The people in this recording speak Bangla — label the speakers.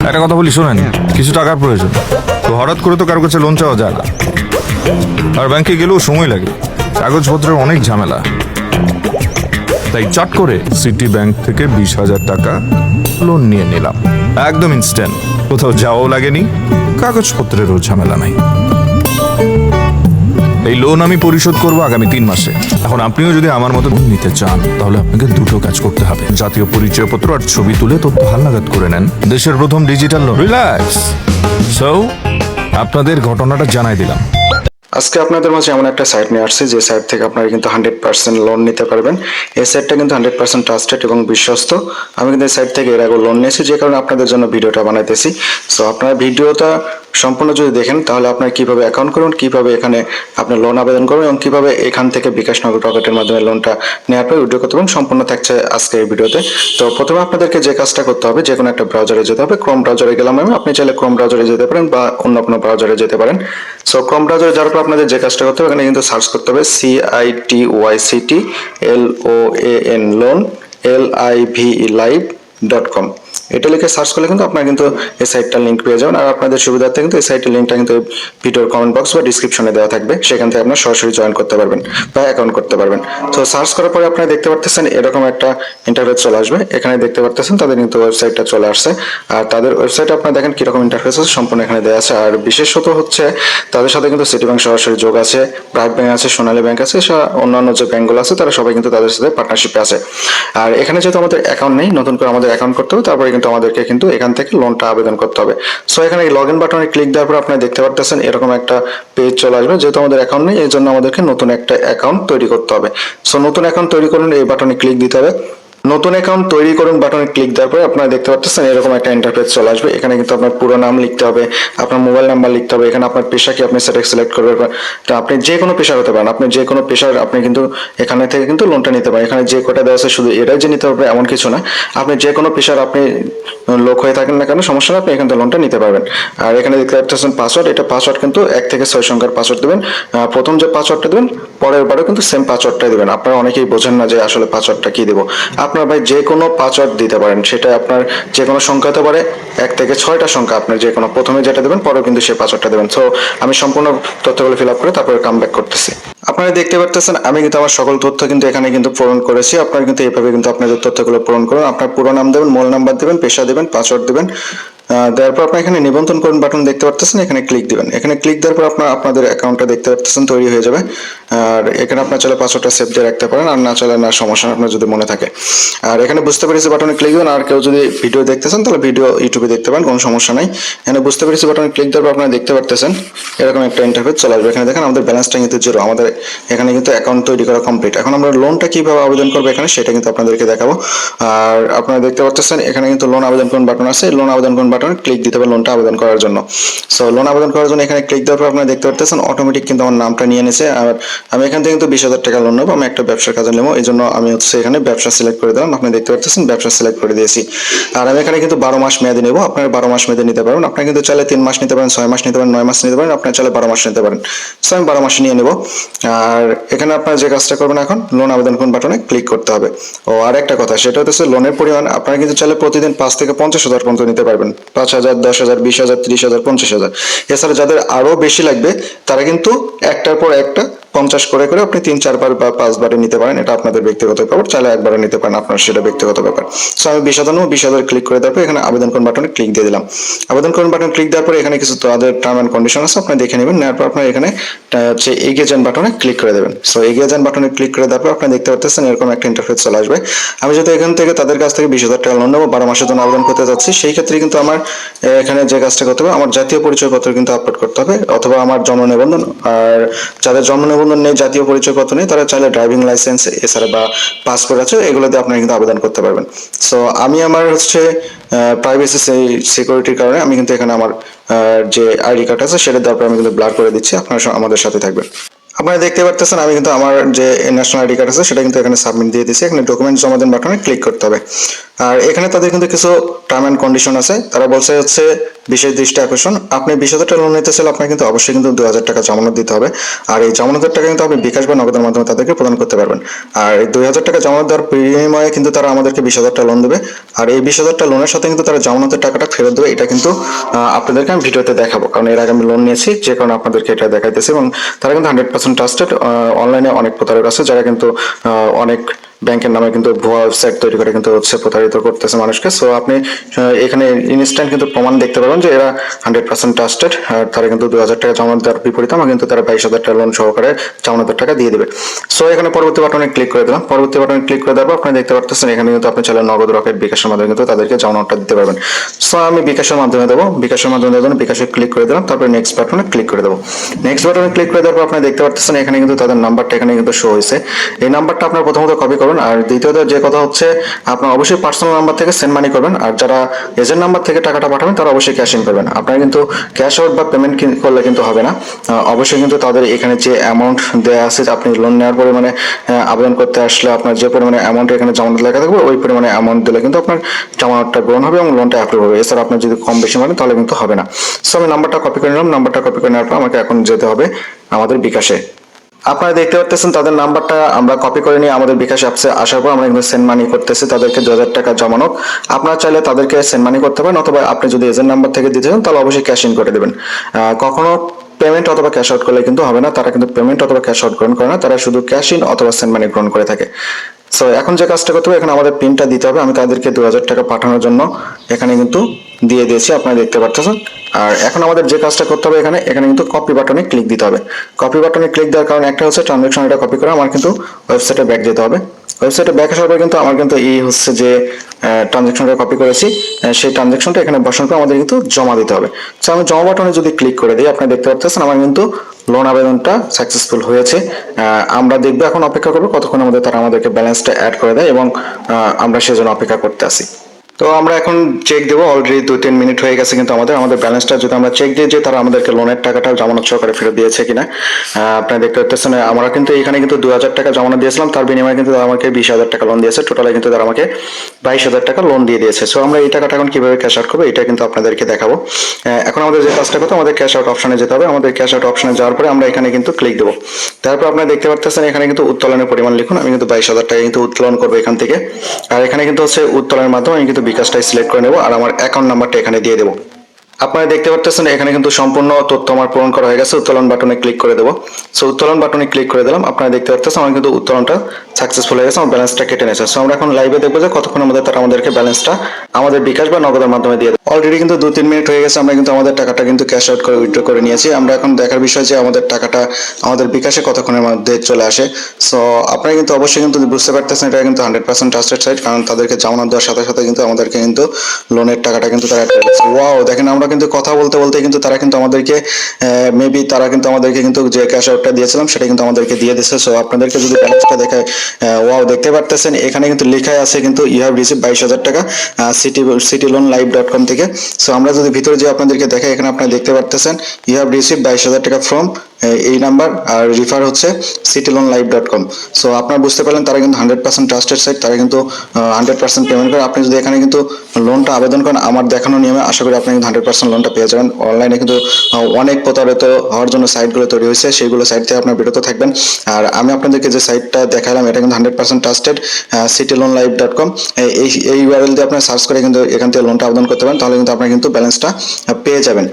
Speaker 1: একটা কথা বলি শোনেন কিছু টাকার প্রয়োজন। তো হঠাৎ করে তো কারও কাছে লোন চাওয়া যায় না। আর ব্যাংকে গেলেও সময় লাগে। কাগজপত্রের অনেক ঝামেলা। তাই চট করে সিটি ব্যাংক থেকে বিশ হাজার টাকা লোন নিয়ে নিলাম। একদম ইনস্ট্যান্ট কোথাও যাওয়াও লাগেনি। কাগজপত্রেরও ঝামেলা নাই। এই লোন আমি পরিশোধ করব আগামী তিন মাসে। এখন আপনিও যদি আমার মতো নিতে চান, তাহলে আপনাকে দুটো কাজ করতে হবে। জাতীয় পরিচয়পত্র আর ছবি তুলে তথ্য হালনাগাদ করে নেন। দেশের প্রথম ডিজিটাল লোন রিল্যাক্স সো আপনাদের ঘটনাটা জানাই দিলাম।
Speaker 2: আজকে আপনাদের মাঝে এমন একটা সাইট নিয়ে আসছে, যে সাইট থেকে আপনারা কিন্তু হান্ড্রেড পার্সেন্ট লোন নিতে পারবেন। এই সাইটটা কিন্তু হান্ড্রেড পার্সেন্ট ট্রাস্টেড এবং বিশ্বস্ত। আমি কিন্তু এই সাইট থেকে এর আগে লোন নিয়েছি, যে কারণে আপনাদের জন্য ভিডিওটা বানাইতেছি। সো আপনারা ভিডিওটা সম্পূর্ণ যদি দেখেন, তাহলে আপনারা কীভাবে অ্যাকাউন্ট করুন, কীভাবে এখানে আপনার লোন আবেদন করুন এবং কীভাবে এখান থেকে বিকাশ নগর পকেটের মাধ্যমে লোনটা নেওয়ার পর ভিডিও করতে পারেন সম্পূর্ণ থাকছে আজকে এই ভিডিওতে। তো প্রথমে আপনাদেরকে যে কাজটা করতে হবে যে কোনো একটা ব্রাউজারে যেতে হবে। ক্রোম ব্রাউজারে গেলাম আমি, আপনি চাইলে ক্রোম ব্রাউজারে যেতে পারেন বা অন্য কোনো ব্রাউজারে যেতে পারেন। সো ক্রোম ব্রাউজারে যাওয়ার পর আপনাদের যে কাজটা করতে হবে, এখানে কিন্তু সার্চ করতে হবে C I T Y C T L O A N loan L I V live dot com এটা লিখে সার্চ করলে কিন্তু আপনারা কিন্তু এই সাইটটার লিঙ্ক পেয়ে যাবেন। আর আপনাদের সুবিধার্থে কিন্তু এই সাইটের লিঙ্কটা কিন্তু ভিডিওর কমেন্ট বক্স বা ডিসক্রিপশনে দেওয়া থাকবে। সেখান থেকে আপনারা সরাসরি জয়েন করতে পারবেন বা অ্যাকাউন্ট করতে পারবেন। তো সার্চ করার পরে আপনারা দেখতে পারতেছেন এরকম একটা ইন্টারফেস চলে আসবে। এখানে দেখতে পারতেছেন তাদের কিন্তু ওয়েবসাইটটা চলে আসছে। আর তাদের ওয়েবসাইটে আপনারা দেখেন কীরকম ইন্টারফেস আছে, সম্পূর্ণ এখানে দেওয়া আছে। আর বিশেষত হচ্ছে তাদের সাথে কিন্তু সিটি ব্যাংক সরাসরি যোগ আছে ব্রাক ব্যাংক আছে, সোনালী ব্যাংক আছে অন্যান্য যে ব্যাংকগুলো আছে, তারা সবাই কিন্তু তাদের সাথে পার্টনারশিপে আছে। আর এখানে যেহেতু আমাদের অ্যাকাউন্ট নেই, নতুন করে আমাদের অ্যাকাউন্ট করতে হবে, তারপরে কিন্তু আমাদেরকে কিন্তু এখান থেকে লোনটা আবেদন করতে হবে। সো এখানে লগ ইন বাটনে ক্লিক দেওয়ার পর আপনারা দেখতে পারতেছেন এরকম একটা পেজ চলে আসবে, যেহেতু আমাদের অ্যাকাউন্ট নেই এই জন্য আমাদেরকে নতুন একটা অ্যাকাউন্ট তৈরি করতে হবে। সো নতুন অ্যাকাউন্ট তৈরি করুন, এই বাটনে ক্লিক দিতে হবে। নতুন অ্যাকাউন্ট তৈরি করুন বাটনে ক্লিক দেওয়ার পরে আপনারা দেখতে পাচ্ছেন এরকম একটা ইন্টারফেস চলে আসবে। এখানে কিন্তু আপনার পুরো নাম লিখতে হবে, আপনার মোবাইল নাম্বার লিখতে হবে, এখানে আপনার পেশা কি আপনি সেটা সিলেক্ট করবেন। তো আপনি যে কোনো পেশার হতে পারেন, আপনি যে কোনো পেশার আপনি কিন্তু এখানে থেকে কিন্তু লোনটা নিতে পারেন। এখানে যে কটা দেওয়া আছে শুধু এটাই যে নিতে হবে, এমন কিছু না। আপনি যে কোনো পেশার আপনি লোক হয়ে থাকেন না কেন, সমস্যা না, আপনি এখান থেকে লোনটা নিতে পারবেন। আর এখানে দেখতে পাচ্ছেন পাসওয়ার্ড এটা পাসওয়ার্ড কিন্তু এক থেকে ছয় সংখ্যার পাসওয়ার্ড দেবেন। প্রথম যে পাসওয়ার্ডটা দেবেন, পরের বারে কিন্তু সেম পাসওয়ার্ডটাই দেবেন। আপনারা অনেকেই বোঝেন না যে আসলে পাসওয়ার্ডটা কি দেবো। আপনার ভাই যে কোনো পাসওয়ার্ড দিতে পারেন সেটা আপনার যে কোনো সংখ্যা হতে পারে, এক থেকে ছয়টা সংখ্যা আপনার যে কোনো প্রথমে যেটা দেবেন, পরেও কিন্তু সেই পাসওয়ার্ডটা দেবেন। সো আমি সম্পূর্ণ তথ্যগুলো ফিল আপ করে তারপরে কাম ব্যাক করতেছি। আপনারা দেখতে পারতেছেন, আমি কিন্তু আমার সকল তথ্য কিন্তু এখানে কিন্তু পূরণ করেছি। আপনারা কিন্তু এইভাবে কিন্তু আপনাদের তথ্যগুলো পূরণ করুন। আপনার পুরো নাম দেবেন, মোল নাম্বার দেবেন, পেশা দেবেন পাসওয়ার্ড দেবেন। দেওয়ার পর আপনার এখানে নিবন্ধন করুন বাটন দেখতে পারতেছেন, এখানে ক্লিক দিবেন। এখানে ক্লিক দেওয়ার পর আপনার, আপনাদের অ্যাকাউন্টটা দেখতে পারতেছেন, তৈরি হয়ে যাবে। আর এখানে আপনার চলে পাসওয়ার্ডটা সেভ দিয়ে রাখতে পারেন, আর না চলে না সমস্যা আপনার যদি মনে থাকে। আর এখানে বুঝতে পেরেছি বাটনে ক্লিক দিবেন, আর কেউ যদি ভিডিও দেখতেছেন, তাহলে ভিডিও ইউটিউবে দেখতে পারেন, কোনো সমস্যা নাই। এখানে বুঝতে পেরেছি বাটনে ক্লিক দেওয়ার পর আপনারা দেখতে পারতেছেন, এরকম একটা ইন্টারফেস চলে আসবে। এখানে দেখেন আমাদের ব্যালেন্সটা কিন্তু জিরো আমাদের এখানে কিন্তু অ্যাকাউন্ট তৈরি করা কমপ্লিট এখন আমরা লোনটা কীভাবে আবেদন করব এখানে, সেটা কিন্তু আপনাদেরকে দেখাবো। আর আপনারা দেখতে পাচ্ছেন এখানে কিন্তু লোন আবেদন করুন বাটন আছে। লোন আবেদন করুন বাটনে ক্লিক দিতে হবে লোনটা আবেদন করার জন্য। সো লোন আবেদন করার জন্য এখানে ক্লিক দেওয়ার পর আপনারা দেখতে পাচ্ছেন অটোমেটিক কিন্তু আমার নামটা নিয়ে নিছে। আর আমি এখান থেকে কিন্তু বিশ হাজার টাকা লোন নেব, আমি একটা ব্যবসার কাজে নেব। এই জন্য আমি হচ্ছে এখানে ব্যবসা সিলেক্ট করে দিলাম। আপনি দেখতে পাচ্ছেন ব্যবসা সিলেক্ট করে দিয়েছি। আর আমি এখানে কিন্তু বারো মাস মেয়াদি নেব। আপনার বারো মাস মেয়াদি নিতে পারবেন। আপনি কিন্তু চাইলে তিন মাস নিতে পারেন, ছয় মাস নিতে পারেন, নয় মাস নিতে পারেন। আপনার চাইলে বারো মাস নিতে পারেন। সো আমি বারো মাস নিয়ে নেব। আর এখানে আপনার যে কাজটা করবেন এখন লোন আবেদন করুন বাটনে ক্লিক করতে হবে। ও, আর একটা কথা, সেটা হচ্ছে লোনের পরিমাণ। আপনারা কিন্তু চাইলে প্রতিদিন পাঁচ থেকে পঞ্চাশ হাজার পর্যন্ত নিতে পারবেন। পাঁচ হাজার, দশ হাজার, বিশ হাজার, ত্রিশ হাজার, পঞ্চাশ হাজার। এছাড়া যাদের আরও বেশি লাগবে, তারা কিন্তু একটার পর একটা পঞ্চাশ করে করে আপনি তিন, চারবার বা পাঁচবারে নিতে পারেন, এটা আপনাদের ব্যক্তিগত ব্যাপার। চাইলে একবারে নিতে পারেন, আপনার সেটা ব্যক্তিগত ব্যাপার। সো আমি বিশ হাজার নেব, বিশ হাজার ক্লিক করে দেওয়ার পর এখানে আবেদন করুন বাটনে ক্লিক দিয়ে দিলাম। আবেদন করুন বাটনে ক্লিক দেওয়ার পর এখানে কিছু তাদের টার্ম অ্যান্ড কন্ডিশন আছে, আপনি দেখে নেবেন, নেওয়ার পর আপনার এখানে হচ্ছে এগিয়ে যান বাটনে ক্লিক করে দেবেন। সো এগিয়ে যান বাটনে ক্লিক করে দেওয়ার পর আপনি দেখতে পাচ্ছেন এরকম একটা ইন্টারফেস চলে আসবে। আমি যদি এখান থেকে তাদের কাছ থেকে বিশ হাজার টাকা লোন নেব, বারো মাসের জন্য আবেদন করতে যাচ্ছি, সেই ক্ষেত্রে কিন্তু আমার এখানে যে কাজটা করতে হবে, আমার জাতীয় পরিচয়পত্র কিন্তু আপলোড করতে হবে, অথবা আমার জন্ম নিবন্ধন আর যাদের জন্ম নিবন্ধন নেই জাতীয় পরিচয়পত্র নেই, তারা চাইলে ড্রাইভিং লাইসেন্স এছাড়া বা পাসপোর্ট আছে, এগুলো দিয়ে আপনারা কিন্তু আবেদন করতে পারবেন। সো আমি আমার হচ্ছে প্রাইভেসি সেই সিকিউরিটির কারণে আমি কিন্তু এখানে আমার যে আইডি কার্ড আছে সেটা দেওয়ার পর আমি কিন্তু ব্লার করে দিচ্ছি, আপনারা আমাদের সাথে থাকবেন। আপনারা দেখতে পারতেছেন, আমি কিন্তু আমার যে ন্যাশনাল আইডি কার্ড আছে, সেটা কিন্তু এখানে সাবমিট দিয়ে দিয়েছি। এখানে ডকুমেন্ট জমা দেন বাটনে ক্লিক করতে হবে। আর এখানে তাদের কিন্তু কিছু টার্ম অ্যান্ড কন্ডিশন আছে। তারা বলছে হচ্ছে বিশেষ দৃষ্টি আকর্ষণ। আপনি বিশ হাজার টাকা লোন নিতে চাইলে আপনার কিন্তু অবশ্যই কিন্তু দু হাজার টাকা জমানত দিতে হবে। আর এই জমানতের টাকা কিন্তু আপনি বিকাশ বা নগদের মাধ্যমে তাদেরকে প্রদান করতে পারবেন। আর এই দুই হাজার টাকা জমানত দেওয়ার বিনিময়ে কিন্তু তারা আমাদেরকে বিশ হাজার টাকা লোন দেবে। আর এই বিশ হাজার টাকা লোনের সাথে কিন্তু তারা জমানতের টাকাটা ফেরত দেবে। এটা কিন্তু আপনাদেরকে আমি ভিডিওতে দেখাবো। কারণ এর আগে আমি লোন নিয়েছি, যে কারণে আপনাদেরকে এটা দেখাইতেছি এবং তারা কিন্তু হান্ড্রেড পার্সেন্ট ট্রাস্টেড অনলাইনে অনেক প্রতারক আছে যারা কিন্তু অনেক ব্যাংকের নামে কিন্তু ভুয়া ওয়েবসাইট তৈরি করে কিন্তু হচ্ছে প্রতারিত করতেছে মানুষকে। সো আপনি এখানে ইনস্ট্যান্ট কিন্তু প্রমাণ দেখতে পাবেন যে এরা হান্ড্রেড পার্সেন্ট ট্রাস্টেড আর তারা কিন্তু দু হাজার টাকা জমা দেওয়ার বিপরীতে আমার কিন্তু তারা বাইশ হাজার টাকা লোন সহকারে জামানতের টাকা দিয়ে দেবে। সো এখানে পরবর্তী বাটনে ক্লিক করে দিলাম। পরবর্তী বাটনে ক্লিক করে দেওয়ার পর আপনি দেখতে পারতেছেন এখানে কিন্তু আপনি চাইলে নগদ রকেট বিকাশের মাধ্যমে কিন্তু তাদেরকে জামানতটা দিতে পারবেন। সো আমি বিকাশের মাধ্যমে দেবো। বিকাশের মাধ্যমে দেওয়ার জন্য বিকাশে ক্লিক করে দিলাম। তারপরে নেক্সট বাটনে ক্লিক করে দেবো। নেক্সট বাটনে ক্লিক করে দেওয়ার পর আপনি দেখতে পারতেছেন এখানে কিন্তু তাদের নাম্বারটা এখানে কিন্তু শো হয়েছে। এই নাম্বারটা আপনার প্রথমত কপি করুন। আর দ্বিতীয়ত যে কথা হচ্ছে, আপনার অবশ্যই পার্সোনাল নাম্বার থেকে সেন্ড মানি করবেন। আর যারা এজেন্ট নাম্বার থেকে টাকাটা পাঠাবেন, তারা অবশ্যই ক্যাশ ইন করবেন। আপনার কিন্তু ক্যাশ আউট বা পেমেন্ট করলে কিন্তু হবে না। অবশ্যই কিন্তু তাদের এখানে যে অ্যামাউন্ট দেওয়া আছে আপনি লোন নেওয়ার পরে মানে আবেদন করতে আসলে আপনার যে পরিমাণে অ্যামাউন্ট এখানে জামানত লেখা থাকবে, ওই পরিমাণে অ্যামাউন্ট দিলে কিন্তু আপনার জামানতটা গ্রহণ হবে এবং লোনটা অ্যাপ্রুভ হবে। এছাড়া আপনার যদি কম বেশি মানে তাহলে কিন্তু হবে না। সো আমি নাম্বারটা কপি করে নিলাম। নাম্বারটা কপি করে নেওয়ার পর আমাকে এখন যেতে হবে আমাদের বিকাশে। আপনারা দেখতে পাচ্ছেন তাদের নাম্বারটা আমরা কপি করে নিয়ে আমাদের বিকাশ অ্যাপসে আসার পর আমরা এখানে সেন্ড মানি করতেছি তাদেরকে দু হাজার টাকা জমানো আপনারা চাইলে তাদেরকে সেন্ড মানি করতে পারেন অথবা আপনি যদি এজেন্ট নাম্বার থেকে দিতে চান তাহলে অবশ্যই ক্যাশ ইন করে দেবেন। কখনো পেমেন্ট অথবা ক্যাশ আউট করলে কিন্তু হবে না, তারা কিন্তু পেমেন্ট অথবা ক্যাশ আউট গ্রহণ করে না, তারা শুধু ক্যাশ ইন অথবা সেন্ড মানি গ্রহণ করে থাকে। সো এখন যে কাজটা করতে হবে, এখানে আমাদের পিনটা দিতে হবে। আমি তাদেরকে দু হাজার টাকা পাঠানোর জন্য এখানে কিন্তু দিয়ে দিয়েছি, আপনারা দেখতে পাচ্ছেন আর এখন আমাদের যে কাজটা করতে হবে এখানে এখানে কিন্তু কপি বাটনে ক্লিক দিতে হবে। কপি বাটনে ক্লিক দেওয়ার কারণ একটা হচ্ছে ট্রানজাকশন এটা কপি করে আমার কিন্তু ওয়েবসাইটে ব্যাক যেতে হবে। ওয়েবসাইটে ব্যাক আসার পর কিন্তু আমার কিন্তু এই হচ্ছে যে ট্রানজাকশনটা কপি করেছি সেই ট্রানজাকশনটা এখানে বসানোর পর আমাদের কিন্তু জমা দিতে হবে। সো আমি জমা বাটনে যদি ক্লিক করে দিই আপনি দেখতে পাচ্ছেন আমার কিন্তু লোন আবেদনটা সাকসেসফুল হয়েছে। আমরা দেখব এখন অপেক্ষা করব, কতক্ষণ আমাদের তারা আমাদেরকে ব্যালেন্সটা অ্যাড করে দেয় এবং আমরা সেজন্য অপেক্ষা করতে আসি তো আমরা এখন চেক দেবো অলরেডি দুই তিন মিনিট হয়ে গেছে কিন্তু আমাদের আমাদের ব্যালেন্সটা যদি আমরা চেক দিয়ে যে তারা আমাদেরকে লোনের টাকাটা জামানত সহকারে ফেরত দিয়েছে কিনা। আপনারা দেখতে পাচ্ছেন আমরা কিন্তু এখানে কিন্তু দু হাজার টাকা জমানো দিয়েছিলাম, তার বিনিময়ে কিন্তু তারা আমাকে বিশ হাজার টাকা লোন দিয়েছে টোটালে কিন্তু তারা আমাকে বাইশ হাজার টাকা লোন দিয়ে দিয়েছে। সো আমরা এই টাকাটা এখন কীভাবে ক্যাশ আউট করব, এটা কিন্তু আপনাদেরকে দেখাবো। এখন আমাদের যে কাজটা করতে আমাদের ক্যাশ আউট অপশনে যেতে হবে, আমাদের ক্যাশ আউট অপশনে যাওয়ার পরে আমরা এখানে কিন্তু ক্লিক দেবো। তারপর আপনারা দেখতে পাচ্ছেন এখানে কিন্তু উত্তোলনের পরিমাণ লিখুন, আমি কিন্তু বাইশ হাজার টাকা কিন্তু উত্তোলন করব এখান থেকে। আর এখানে কিন্তু হচ্ছে উত্তোলনের মাধ্যমে আমি কিন্তু বিকাশটাই সিলেক্ট করে নেব আর আমার অ্যাকাউন্ট নাম্বারটা এখানে দিয়ে দেবো। আপনারা দেখতে পাচ্ছেন এখানে কিন্তু সম্পূর্ণ তথ্য আমার পূরণ করা হয়ে গেছে। উত্তোলন বাটনে ক্লিক করে দেবো। সো উত্তোলন বাটনে ক্লিক করে দিলাম। আপনারা দেখতে পাচ্ছেন আমার কিন্তু উত্তোলনটা সাকসেসফুল হয়ে গেছে, আমার ব্যালেন্সটা কেটে নিয়েছে। সো আমরা এখন লাইভে দেখব যে কতক্ষণ আমাদের তারা আমাদেরকে ব্যালেন্সটা আমাদের বিকাশ বা নগদের মাধ্যমে দিয়ে দেবে। অলরেডি কিন্তু দু তিন মিনিট হয়ে গেছে, আমরা কিন্তু আমাদের টাকাটা কিন্তু ক্যাশ আউট করে উইথড্র করে নিয়েছি। আমরা এখন দেখার বিষয় যে আমাদের টাকাটা আমাদের বিকাশে কতক্ষণের মধ্যে চলে আসে। সো আপনারা কিন্তু অবশ্যই কিন্তু বুঝতে পারতেছেন, এটা কিন্তু হান্ড্রেড পার্সেন্ট ট্রাস্টেড সাইট কারণ তাদেরকে জামানত দেওয়ার সাথে সাথে কিন্তু আমাদেরকে কিন্তু লোনের টাকাটা কিন্তু তারা ওয়াও দেখেন আমরা কিন্তু কথা বলতে বলতে কিন্তু তারা কিন্তু আমাদেরকে মেবি তারা কিন্তু আমাদেরকে কিন্তু যে ক্যাশ আউটটা দিয়েছিলাম সেটা কিন্তু আমাদেরকে দিয়ে দিচ্ছে সো আপনাদেরকে যদি ব্যালেন্সটা দেখায় ওয়াও দেখতে পারতেছেন, এখানে কিন্তু লেখাই আছে কিন্তু ইউ হ্যাভ রিসিভ বাইশ হাজার টাকা city city loan live dot com থেকে। সো আমরা যদি ভিতরে যে আপনাদেরকে দেখাই, এখানে আপনারা দেখতে পারতেছেন ইউ হ্যাভ রিসিভ বাইশ হাজার টাকা ফ্রম এই নাম্বার আর রিফার হচ্ছে city loan live dot com so আপনারা বুঝতে পারলেন, তারা কিন্তু হান্ড্রেড পার্সেন্ট ট্রাস্টেড সাইট তারা কিন্তু হান্ড্রেড পার্সেন্ট পেমেন্ট করে। আপনি যদি এখানে কিন্তু লোনটা আবেদন করেন, আমার দেখানো নিয়মে আশা করি আপনি কিন্তু হান্ড্রেড পার্সেন্ট লোনটা পেয়ে যাবেন। অনলাইনে কিন্তু অনেক প্রতারিত হওয়ার জন্য সাইটগুলো তৈরি হয়েছে। সেইগুলো সাইট থেকে আপনার বিরত থাকবেন। আর আমি আপনাদেরকে যে সাইটটা দেখালাম, এটা কিন্তু hundred percent trusted city loan live dot com এই এই ইউআরএল দিয়ে আপনার সার্চ করে কিন্তু এখান থেকে লোনটা আবেদন করতে পারেন, তাহলে কিন্তু আপনার কিন্তু ব্যালেন্সটা পেয়ে যাবেন।